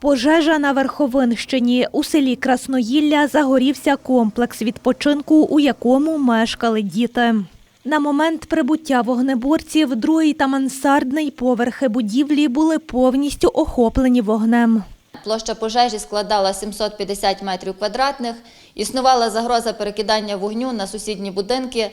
Пожежа на Верховинщині. У селі Красноїлля загорівся комплекс відпочинку, у якому мешкали діти. На момент прибуття вогнеборців другий та мансардний поверхи будівлі були повністю охоплені вогнем. Площа пожежі складала 750 метрів квадратних. Існувала загроза перекидання вогню на сусідні будинки.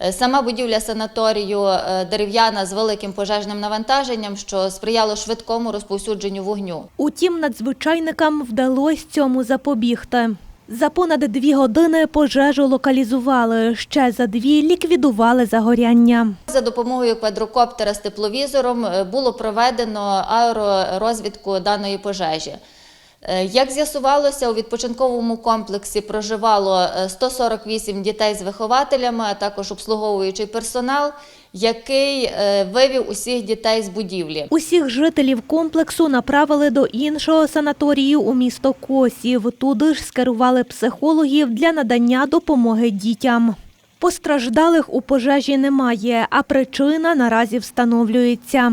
Е, Сама будівля санаторію е, дерев'яна з великим пожежним навантаженням, що сприяло швидкому розповсюдженню вогню. Утім, надзвичайникам вдалося цьому запобігти. За понад дві години пожежу локалізували, ще за дві ліквідували загоряння. За допомогою квадрокоптера з тепловізором е, було проведено аеророзвідку даної пожежі. Е, Як з'ясувалося, у відпочинковому комплексі проживало е, 148 дітей з вихователями, а також обслуговуючий персонал, який е, вивів усіх дітей з будівлі. Усіх жителів комплексу направили до іншого санаторію у місто Косів. Туди ж скерували психологів для надання допомоги дітям. Постраждалих у пожежі немає, а причина наразі встановлюється.